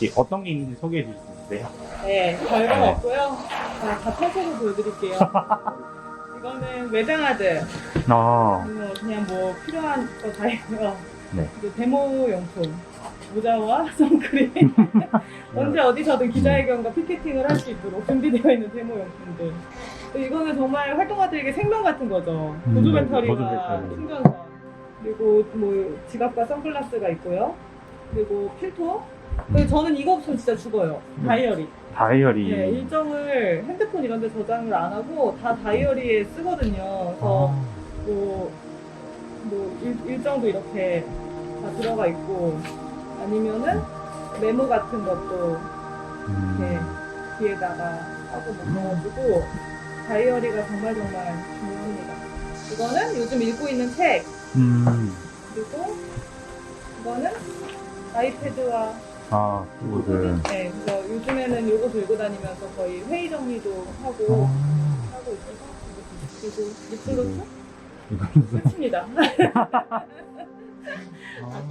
혹시 어떤 게 있는지 소개해 주실 수 있으세요? 네, 별거 네. 없고요. 자, 다 펼쳐서 보여드릴게요. 이거는 외장하드. 어, 뭐 그냥 뭐 필요한 거 다 있고요. 네. 그리고 데모 용품. 모자와 선크림. 언제 어디서든 기자회견과 피켓팅을 할 수 있도록 준비되어 있는 데모 용품들. 또 이거는 정말 활동가들에게 생명 같은 거죠. 음, 보조 보조 배터리와 배터리. 충전선. 그리고 뭐 지갑과 선글라스가 있고요. 그리고 필터. 그리고 저는 이거 없으면 진짜 죽어요. 음. 다이어리. 다이어리. 네, 일정을 핸드폰 이런 데 저장을 안 하고 다 다이어리에 쓰거든요. 그래서 아, 뭐, 뭐 일, 일정도 이렇게 다 들어가 있고 아니면은 메모 같은 것도 이렇게 음, 뒤에다가 하고 뭐 넣어주고 다이어리가 정말 정말 중요합니다. 이거는 요즘 읽고 있는 책 음, 그리고 이거는 아이패드와 아, 그거를. 네, 그래서 요즘에는 요거 들고 다니면서 거의 회의 정리도 하고 아, 하고 있어서 그리고 립글로스 이거는 끝입니다. 아.